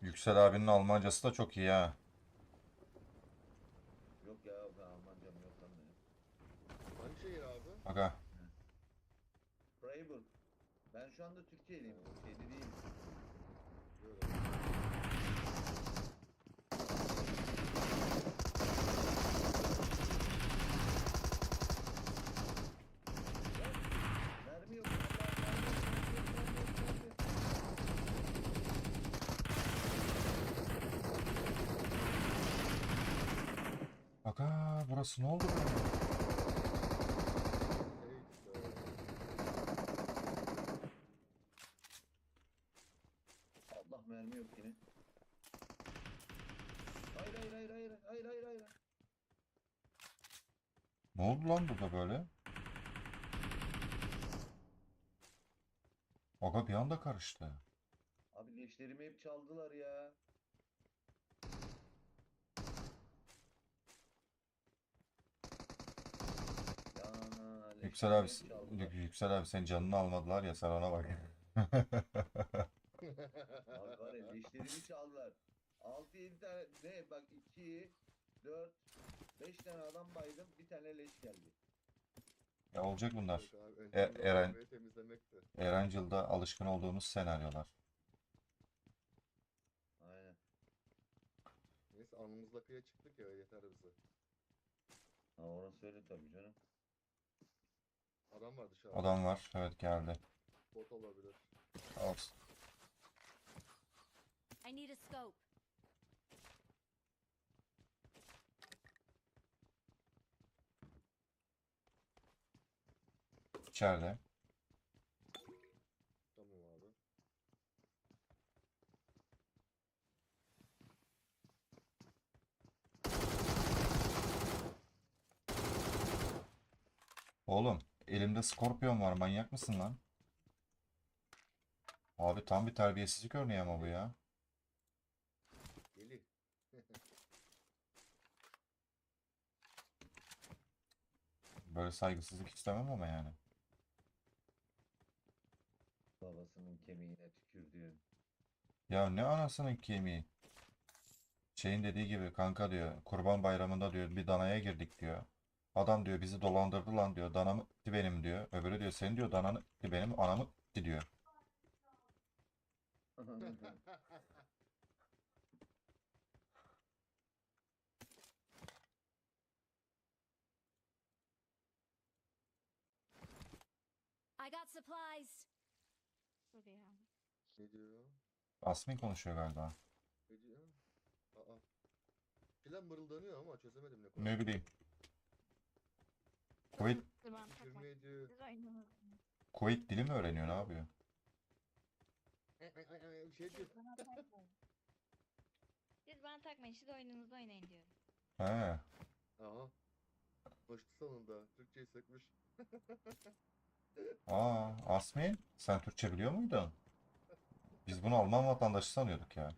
Yüksel abinin Almancası da çok iyi ha. Yok ya ben Almancam yok lan benim. Hangi şehir abi? Aga. Freiburg. Ben şu anda Türkiye'liyim. Şeyde değilim. Böyle. Mermi yok. Allah, mermi yok, mermi yok, mermi yok, mermi yok. Aga burası ne oldu böyle? Allah mermi yok yine. Hayır hayır hayır hayır hayır hayır hayır. Ne oldu lan burada böyle? Aga bir anda karıştı. Abi leşlerimi hep çaldılar ya. Yana, Yüksel abi. Yüksel abi sen canını almadılar ya sen ona bak. Abi var ya leşlerimi çaldılar. 6-7 tane ne bak 2 4 5 tane adam baydım bir tane leş geldi. Ya olacak bunlar. Abi, E- önceden Eren- temizlemekti. Erencil'de alışkın olduğumuz senaryolar. Aynen. Neyse alnımızla kıya çıktık ya yeter bize. Ha orası öyle tabii canım. Adam var dışarıda. Adam var. Evet geldi. Bot olabilir. Olsun. I need a scope. İçeride. Tamam abi. Oğlum elimde skorpiyon var manyak mısın lan? Abi tam bir terbiyesizlik örneği ama bu ya. Deli. Böyle saygısızlık istemem ama yani. Babasının kemiğine tükürdüğüm. Ya ne anasının kemiği. Şeyin dediği gibi kanka diyor kurban bayramında diyor bir danaya girdik diyor. Adam diyor bizi dolandırdı lan diyor. Danamı gitti benim diyor. Öbürü diyor senin diyor dananı gitti benim anamı gitti diyor. I got supplies. Ne diyor? Asmin konuşuyor galiba. Ne diyor? Aa. Plan mırıldanıyor ama çözemedim ne Ne konuşuyor. bileyim. Kuveyt, Ben. Siz oynadınız. Dili mi öğreniyor ne yapıyor? Şey diyor. Bana takmayın. Siz bana takmayın. Siz oyununuzu oynayın diyorum. He. Aha. Başlı sonunda. Türkçeyi sökmüş. Aa, Asmin sen Türkçe biliyor muydun? Biz bunu Alman vatandaşı sanıyorduk ya.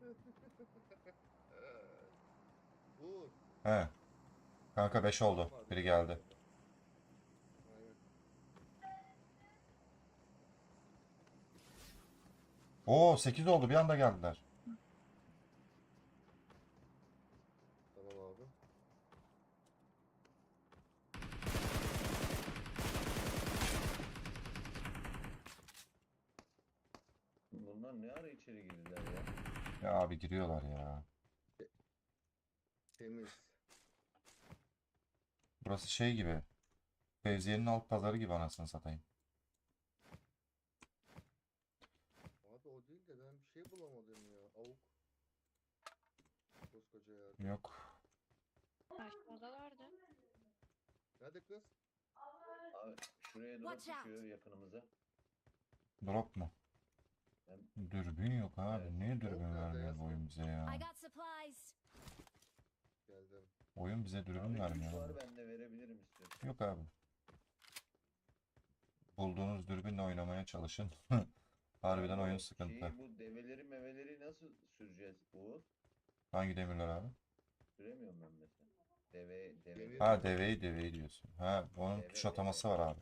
Vur. He. Kanka 5 oldu. Biri geldi. Oo 8 oldu bir anda geldiler. Tamam abi. Bunlar ne ara içeri girdiler ya? Ya abi giriyorlar ya. Temiz. Burası şey gibi. Fevziye'nin alt pazarı gibi anasını satayım. Abi o değil de ben bir şey bulamadım ya. Avuk. Koskoca yerde. Yok. Aşağıda vardı. Nerede kız? Abi şuraya drop Watch out. düşüyor yakınımıza. Drop mu? Ben- Dürbün yok abi. Evet. Niye dürbün nerede vermiyor ya? bu oyun bize I ya? got supplies. Geldim. Oyun bize dürbün Abi vermiyor. var ben de verebilirim istiyorsan. Yok abi. Bulduğunuz dürbünle oynamaya çalışın. Harbiden oyun sıkıntı. Şeyi, bu develeri meveleri nasıl süreceğiz Uğur? Hangi demirler abi? Süremiyorum ben mesela. Deve, deve. Demir- Ha deveyi deveyi diyorsun. Ha onun Deve, tuş deve. ataması var abi.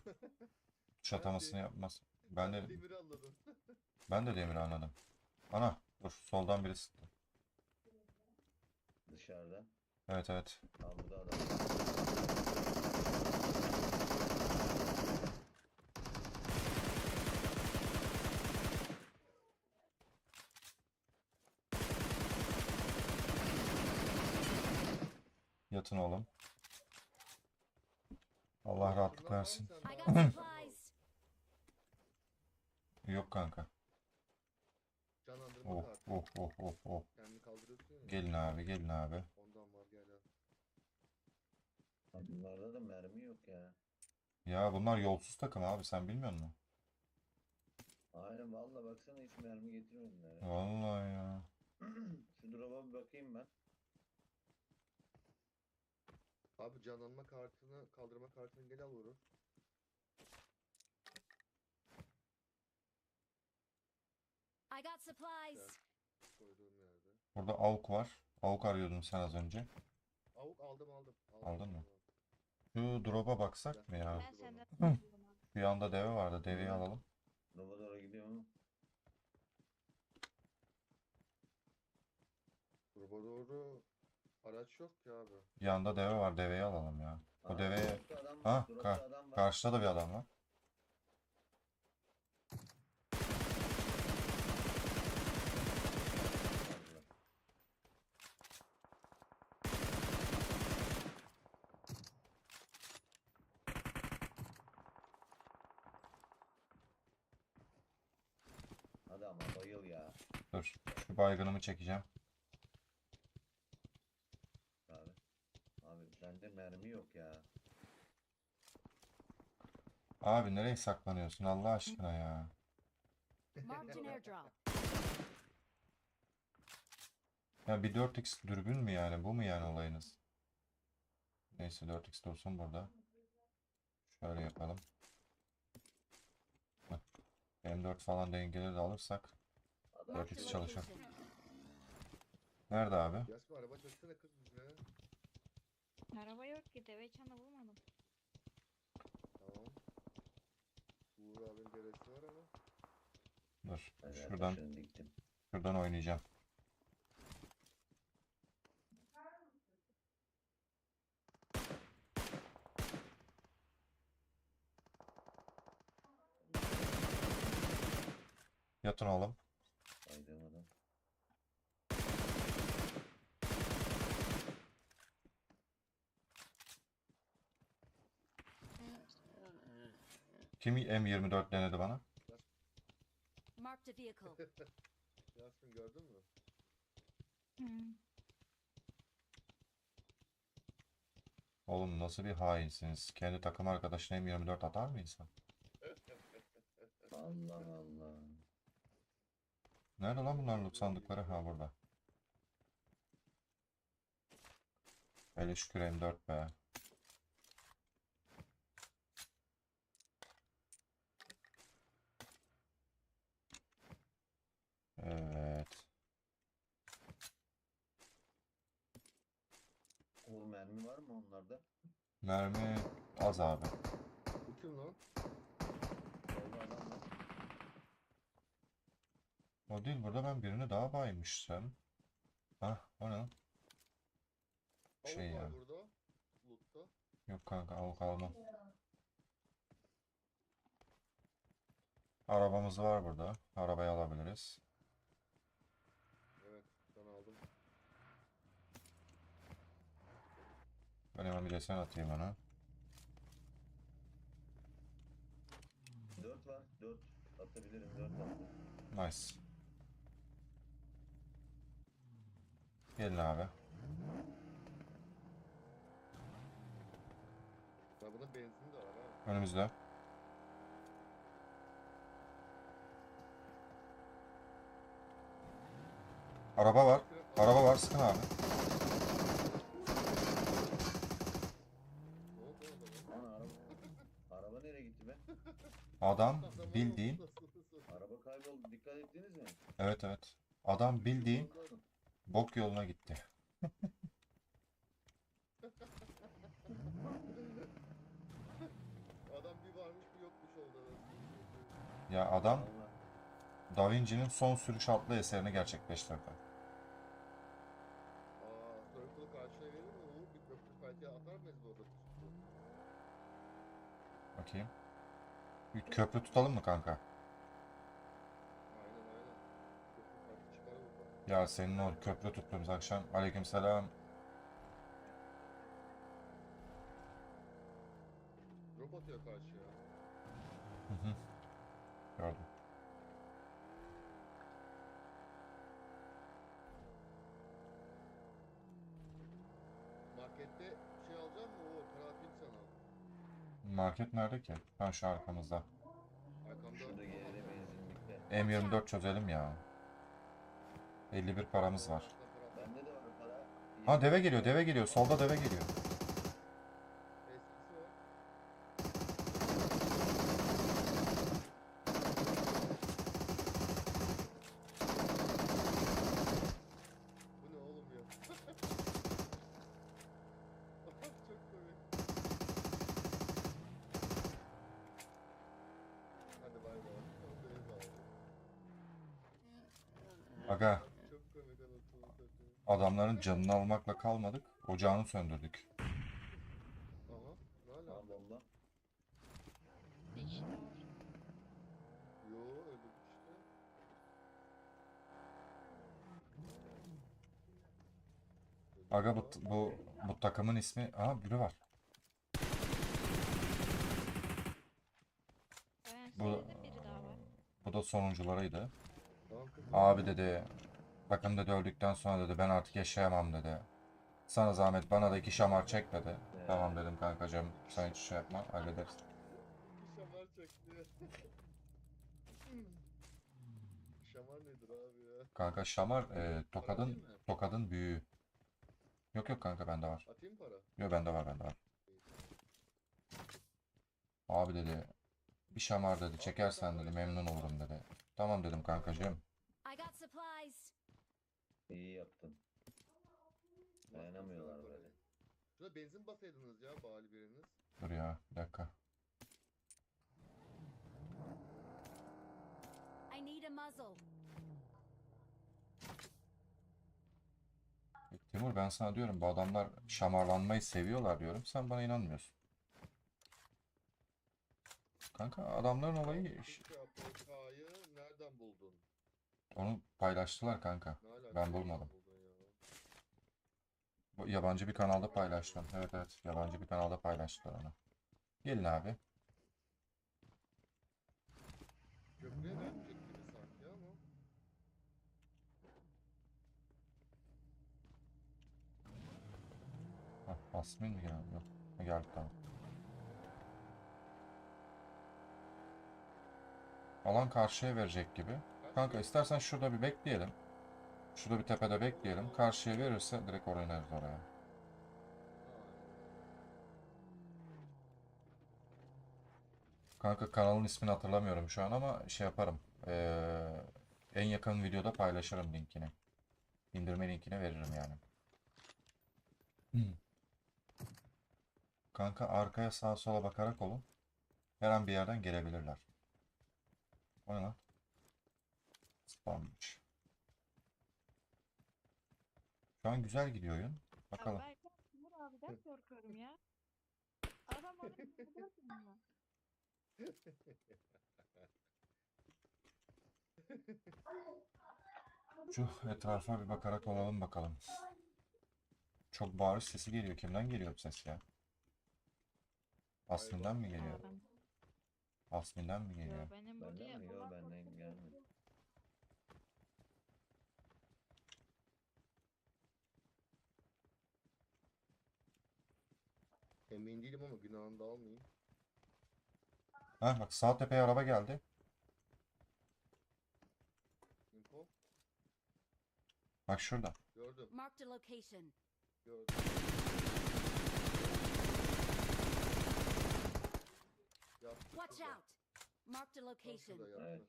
Tuş atamasını yapmaz. Ben de Demiri anladım. ben de demir anladım. Ana Dur soldan biri sıktı. Dışarıda. Evet evet. Aa burada adam. Yatın oğlum. Allah rahatlık versin. Yok kanka. Canlandırma Oh oh oh oh oh. Gelin abi gelin abi. Ondan var gel al. Abi Bunlarda da mermi yok ya. Ya bunlar yolsuz takım abi sen bilmiyor musun? Aynen valla baksana hiç mermi getirmediler. ya. Vallahi ya. Şu drop'a bir bakayım ben. Abi canlanma kartını, kaldırma kartını gel al vurur. I got supplies. Koyduğum yerde. Burada avuk var. Avuk arıyordun sen az önce. Avuk aldım aldım. aldım Aldın mı? aldım. Şu drop'a baksak mı ya? Ben senden Hı. Bir anda deve vardı. Deveyi alalım. Drop'a doğru gidiyor mu? Gruba doğru araç yok ki abi. Bir anda deve var. Deveyi alalım ya. O Aa, deveye... dropta adam var, Ha, dropta kar- adam var. Karşıda da bir adam var. Hadi ama bayıl ya. Dur. Şu baygınımı çekeceğim. Abi. Abi bende mermi yok ya. Abi nereye saklanıyorsun Allah aşkına ya? Marked an airdrop. Ya bir 4x dürbün mü yani? Bu mu yani olayınız? Neyse 4x dursun burada. Şöyle yapalım. Heh. M4 falan dengeleri de alırsak. Çalışıyor. location. Nerede abi? Yasmin araba çeksene kız bizle. Araba yok ki deve çanı bulmadım. Tamam. Uğur abinin deresi var ama. Dur. Ben zaten Şuradan şuradan oynayacağım. Yatın oğlum. Baydım adam. Kim M24 denedi bana? Marked a vehicle. Yasmin gördün mü? Hı. Oğlum nasıl bir hainsiniz? Kendi takım arkadaşına M24 atar mı insan? Allah Allah. Nerede lan bunların loot sandıkları? Ha burada. Hele şükür M4 be. Evet. O mermi var mı onlarda? Mermi az abi. Bu kim lan? Solda adam var. O değil burada ben birini daha baymıştım. Hah o ne? lan? Avuk Şey var ya. burada. Loot'ta. Yok kanka avuk almam. Arabamız var burada. Arabayı alabiliriz. Evet ben aldım. Ben hemen bir desen atayım ona. Dört var. Dört. Atabilirim. Dört attım. Nice. Gelin abi. Ya bunun benzini de var ha. Önümüzde. Araba var. Araba var. Sıkın abi. Ne oldu oğlum adama? Lan araba. araba nereye gitti be? Adam bildiğin. Araba kayboldu. Dikkat ettiniz mi? Evet evet. Adam bildiğin bok yoluna gitti. Adam bir varmış bir yokmuş orada. Ya adam Allah. Da Vinci'nin son sürüş adlı eserini gerçekleştirdi. Aa, Circle'ı karşıya verir mi Uğur? Bir köprü fight'e atar mıyız bu arada? Bakayım. Bir köprü tutalım mı kanka? Ya senin o köprü tuttuğumuz akşam aleykümselam. Drop atıyor karşıya. Hı hı. Gördüm. Markette şey alacak mı Uğur? Para atayım sana. Market nerede ki? Ha şu arkamızda. Arkamda. Şurada geride benzinlikte. M24 çözelim ya. 51 paramız var. Arkamda para. Bende de var para. Ha deve geliyor, deve geliyor. Solda deve geliyor. Eskisi var. Bu ne oğlum ya? Çok komik. Hadi bay bay. Çok komik abi. Aga Çok komik anasını satayım. adamların canını almakla kalmadık. Ocağını söndürdük. Aha. Ne ala? Tamam bomba. Yo öldük işte. Aga bu, bu, bu takımın ismi... Aha biri var. Ben Bu- söyledim biri daha var. Bu da sonuncularıydı. Tamam kızım. Abi dedi, bakın dedi öldükten sonra dedi ben artık yaşayamam dedi. Sana zahmet bana da iki şamar çek dedi. Tamam dedim kankacığım sen hiç şey yapma hallederiz. Şamar çekti. Şamar nedir abi ya? Kanka şamar e, tokadın tokadın büyüğü. Yok yok kanka bende var. Atayım para. Yok bende var bende var. Abi dedi bir şamar dedi çekersen dedi memnun olurum dedi. Tamam dedim kankacığım. I got supplies. İyi yaptın. Dayanamıyorlar böyle. Şurada benzin basaydınız ya bari biriniz. Dur ya bir dakika. I need a muzzle. Timur ben sana diyorum bu adamlar şamarlanmayı seviyorlar diyorum. Sen bana inanmıyorsun. Kanka adamların olayı ş- Şu APK'yı nereden buldun? Onu paylaştılar kanka. Ben bulmadım. Yabancı bir kanalda paylaştım. Evet evet yabancı bir kanalda paylaştılar onu. Gelin abi. Köprüye vermeyecek gibi sanki ama. Hah, Asmin mi geldi? Yok. Geldi tamam. Alan karşıya verecek gibi. Kanka istersen şurada bir bekleyelim. Şurada bir tepede bekleyelim. Karşıya verirse direkt oynarız oraya. Kanka kanalın ismini hatırlamıyorum şu an ama şey yaparım. Ee, en yakın videoda paylaşırım linkini. İndirme linkini veririm yani. Kanka arkaya sağa sola bakarak olun. Her an bir yerden gelebilirler. O ne lan? Spammış. Şu an güzel gidiyor oyun. Bakalım. Ya Timur abiden korkuyorum ya. Adam mu? Şu etrafa bir bakarak olalım bakalım. Çok bağırış sesi geliyor. Kimden geliyor bu ses ya? Asmin'den mi geliyor? Asmin'den mi geliyor? Yo, benim Benden buraya mi? Benden gelmedi. Emin değilim ama günahını da almayayım. Ha bak sağ tepeye araba geldi. Info. Bak şurada. Gördüm. Marked a location. Gördüm. Yattı Watch şurada. out. Marked a Tam location. yattı. Evet.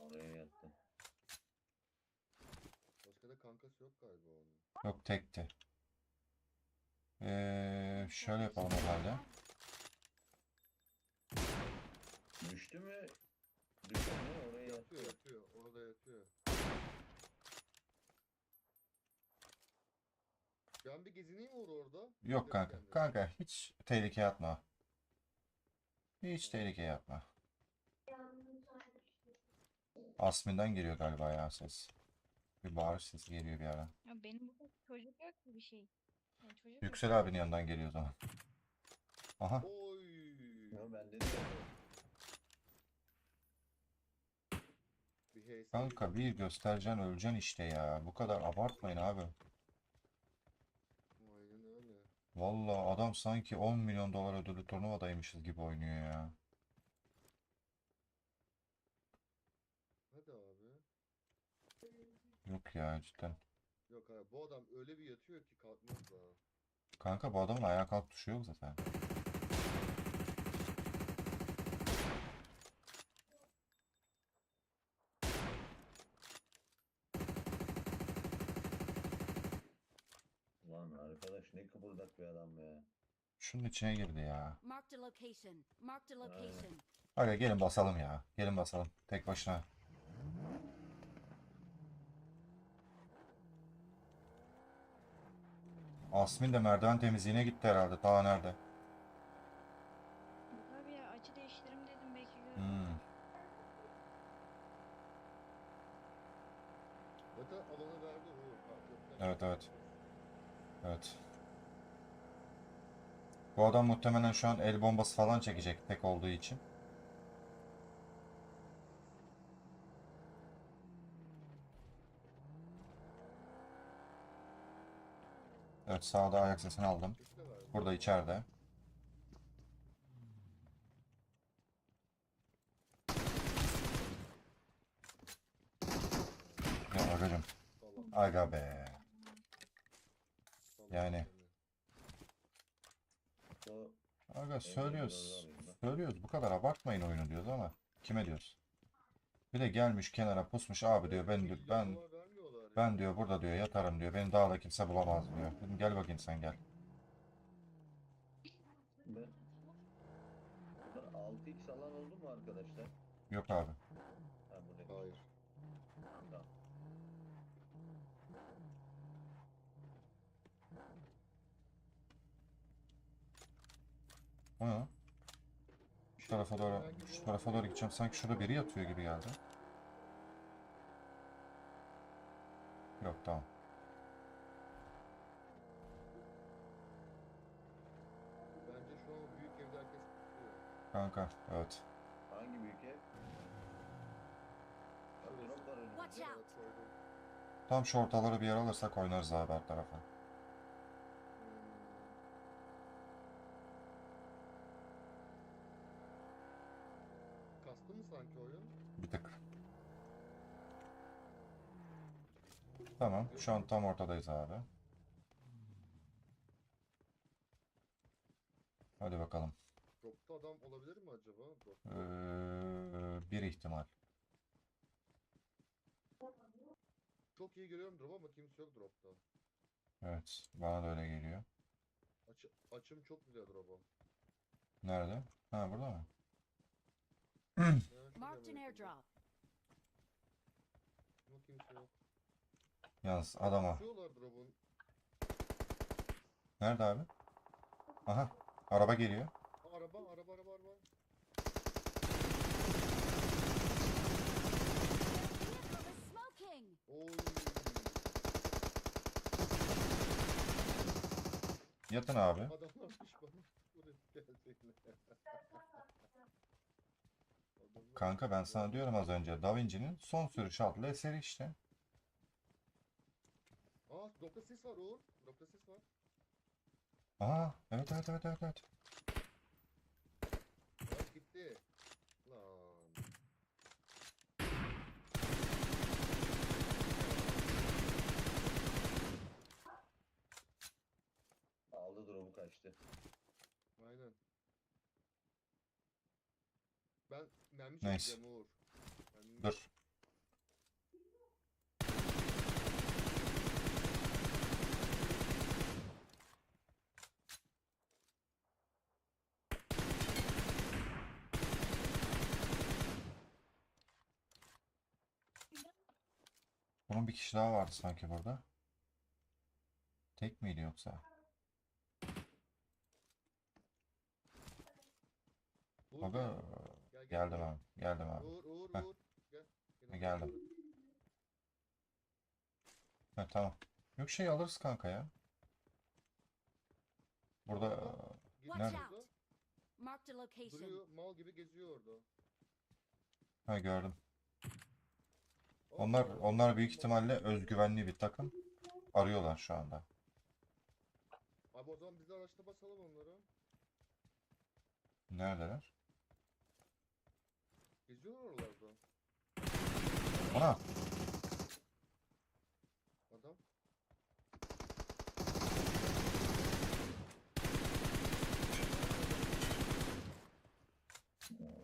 Oraya yattı. Başka da kankası yok galiba onun. Yok tekti. Ee, şöyle yapalım herhalde. Düştü mü? Düştü mü? Oraya Yatıyor yatıyor. yatıyor. Orada yatıyor. Ben bir gezineyim mi orada? Yok kanka. Kendine. Kanka hiç tehlikeye atma. Hiç tehlikeye atma. Asmin'den geliyor galiba ya ses. Bir bağırış sesi geliyor bir ara. Ya benim burada çocuk yok ki bir şey. Yani çocuk yok. Yüksel abinin yanından geliyor o zaman. Aha. Oy. Ya bende de Bir HS Kanka bir göstereceksin öleceksin işte ya. Bu kadar abartmayın abi. Aynen öyle. Vallahi adam sanki 10 milyon dolar ödüllü turnuvadaymışız gibi oynuyor ya. Hadi abi. Yok ya cidden. Yok abi bu adam öyle bir yatıyor ki kalkmaz daha. Kanka bu adamın ayağa kalk tuşu yok zaten. Lan arkadaş ne kıpırdak bir adam ya. Şunun içine girdi ya. Marked a location. Marked a location. Hadi gelin basalım ya. Gelin basalım. Tek başına. Asmin de merdiven temizliğine gitti herhalde. Daha nerede? Tabii ya açı değiştirim dedim belki görürüm. Hmm. Zaten alanı verdi Evet evet. Evet. Bu adam muhtemelen şu an el bombası falan çekecek tek olduğu için. Evet sağda ayak sesini aldım. Burada içeride. Ya agacım. Aga be. Yani. Aga söylüyoruz. Söylüyoruz bu kadar abartmayın oyunu diyoruz ama kime diyoruz? Bir de gelmiş kenara pusmuş abi diyor ben ben. Ben diyor burada diyor yatarım diyor. Beni dağda kimse bulamaz diyor. Dedim gel bakayım sen gel. ben Burada 6x alan oldu mu arkadaşlar? Yok abi. Ha burada. Hayır. Tamam. Ne? Şu tarafa doğru şu tarafa doğru gideceğim. Sanki şurada biri yatıyor gibi geldi. Yok tamam. Bence şu an o büyük evde herkes tutuyor. Kanka evet. Hangi büyük ev? Bak, Şurası. drop var önümüzde. Watch out. Tam şu ortaları bir yer alırsak oynarız abi her tarafa. Hmm. Kastı mı sanki oyun? Bir tık. Tamam. Şu an tam ortadayız abi. Hadi bakalım. Dropta adam olabilir mi acaba? Ee, bir ihtimal. Çok iyi görüyorum drop ama kimse yok dropta. Evet. Bana da öyle geliyor. Açı, açım çok güzel drop'a. Nerede? Ha burada mı? Marked an airdrop. Ama kimse yok. Yalnız adama. Nerede abi? Aha. Araba geliyor. Araba, araba, araba, araba. Yatın abi. Kanka ben sana diyorum az önce Da Vinci'nin son sürüş adlı eseri işte. Aa, dropta sis var Uğur. Dropta sis var. Aha. Evet evet evet evet. evet. Lan gitti. Lan. Aldı drop'u kaçtı. Aynen. Ben mermi Neyse. çekeceğim Uğur. Mermi- Dur. Bunun bir kişi daha vardı sanki burada. Tek miydi yoksa? Uğur Aga gel. Gel, gel, geldim gel. abi. Geldim abi. Uğur Uğur Heh. Uğur. Gel. Ha, geldim. Ha, tamam. Yok şey alırız kanka ya. Burada Watch Nerede? Duruyor mal gibi geziyor orada. ha gördüm. Onlar onlar büyük mal- ihtimalle özgüvenli bir takım. Arıyorlar şu anda. Abi o zaman biz de araçta basalım onlara. Neredeler? Geziyorlar oralarda. Ana! Adam.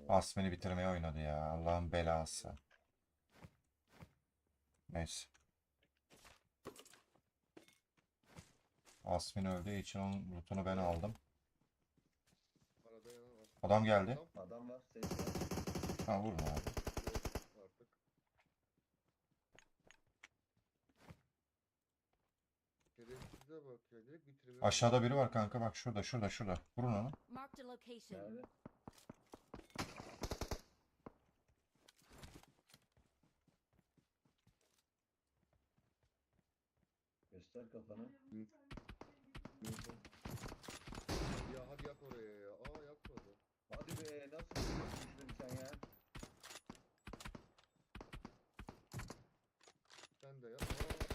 Asmeni bitirmeye oynadı ya. Allah'ın belası. Neyse. Asmin öldüğü için onun lootunu ben aldım. Arada yanan var. Adam geldi. Adam Adam var. Ses var. Ha vurma abi. yok artık. Şerefsize bak ya direkt bitirmeye Aşağıda biri var kanka bak şurada şurada şurada. Vurun onu. Marked a location. Nerede? Göster kafanı. Ya hadi yak oraya ya. Aa yakmadı. Hadi be nasıl düştün sen ya? Sen de yak. Aa.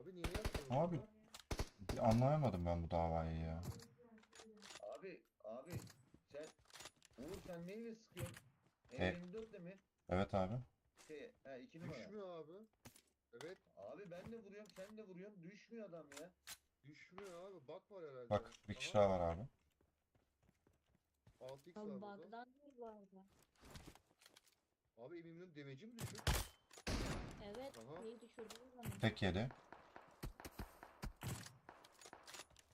Abi niye yakmıyorsun? Abi. Bir anlayamadım ben bu davayı ya. Abi abi sen Uğur sen neyle sıkıyorsun? E- M24 de mi? Evet abi. Şey, ha iki numara. Düşmüyor abi. Evet Abi ben de vuruyorum sen de vuruyorsun düşmüyor adam ya. düşmüyor abi. Bak var herhalde. Bak bir kişi Aha, daha var abi. 6x var burada. Bug'dan değil bu arada. Abi evimin demeci mi düşük? Evet, Aha. şeyi düşürdüğü zaman. Tek yedi.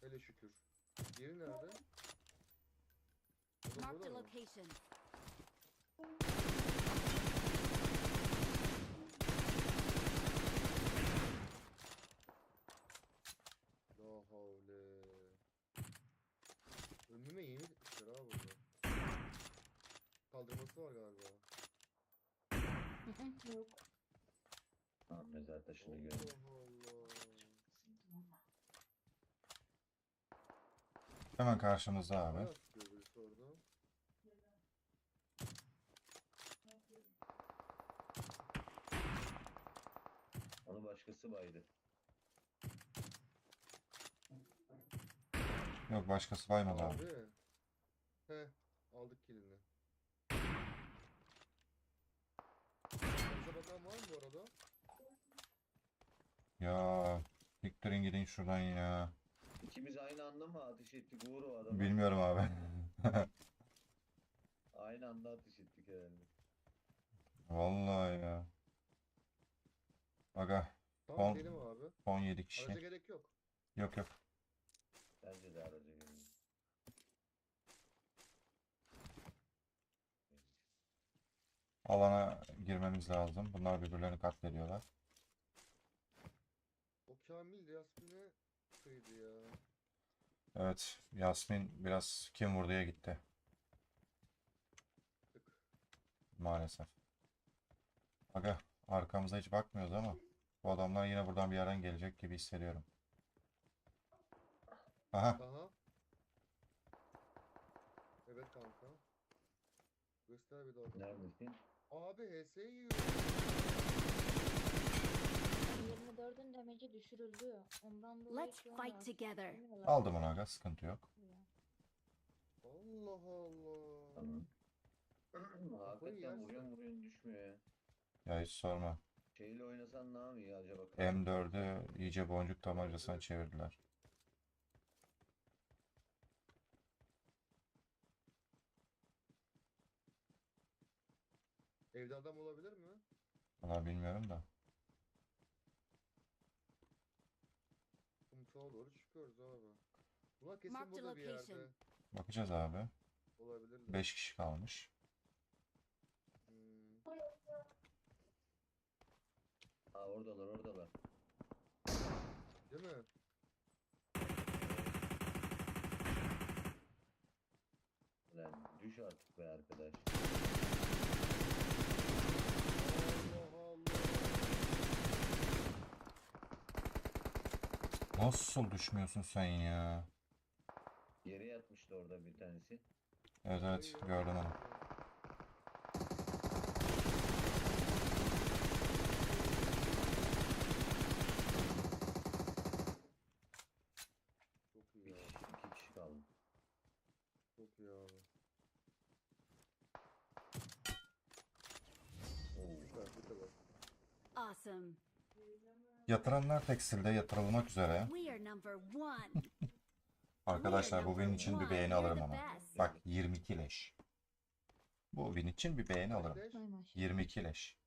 Hele şükür. Diğeri nerede? O da Marked burada a mı? location. Önüme yeni dikmişler ha burada. Kaldırması var galiba. Yok. Ha mezar taşını gördüm. Allah Allah. Hemen karşımızda abi. Birisi orada. Onu başkası baydı. Yok başkası baymadı abi. Abi. He, aldık kilini. Bize bakan var mı bu arada? Ya siktirin gidin şuradan ya. İkimiz aynı anda mı ateş ettik Uğur o adama? Bilmiyorum abi. Aynı anda ateş ettik herhalde. Vallahi ya. Aga Tamam On- benim abi. 17 kişi. Araca gerek yok. Yok yok. Bence de aracı geldi. Alana girmemiz lazım. Bunlar birbirlerini katlediyorlar. O Kamil Yasmin'e kıydı ya. Evet Yasmin biraz kim vurduya gitti maalesef. Aga arkamıza hiç bakmıyoruz ama bu adamlar yine buradan bir yerden gelecek gibi hissediyorum. Aha Aha. Evet kanka. Göster bir daha. bakalım. Neredesin? Abi HS yiyor. 24'ün demeci düşürüldü. Ondan dolayı Let's şu an fight artık together. aldım onu aga sıkıntı yok. Allah Allah. Tamam. yersin. Hakikaten vuruyorsun vuruyorsun düşmüyor ya. Ya hiç sorma. Şeyle oynasan ne yapıyor acaba? M4'ü iyice boncuk tabancasına çevirdiler. Evde adam olabilir mi? Valla bilmiyorum da. Kumsağa doğru çıkıyoruz abi. Bunlar kesin Marked burada bir location. yerde. Bakacağız abi. Olabilirler. 5 kişi kalmış. Hmm. Aa oradalar oradalar. Değil mi? Lan düş artık be arkadaş. Allah Allah. Nasıl düşmüyorsun sen ya? Yere yatmıştı orada bir tanesi. Evet evet gördüm onu. Çok iyi Bir ya. kişi, iki kişi kaldı. Çok iyi abi. Oo. Süper bu kadar. Awesome. Yatıranlar tekstilde yatırılmak üzere. Arkadaşlar bu number için bir beğeni alırım ama. Bak 22 leş. Bu win için bir beğeni alırım. Kardeş, Ay maşallah. 22 leş.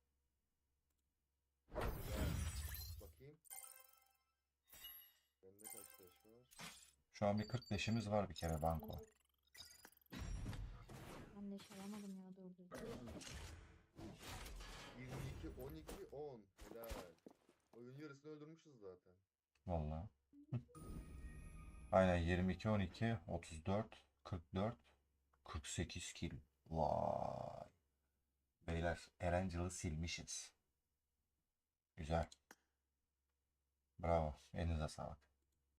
Şu an bir 40 leşimiz var bir kere banko. Ben şey alamadım ya doğru düzgün. 22, 12, 10. Helal. Oyun yarısını öldürmüşüz zaten. Valla. Aynen 22, 12, 34, 44, 48 kill. Vay. Beyler Erangel'ı silmişiz. Güzel. Bravo. Elinize sağlık.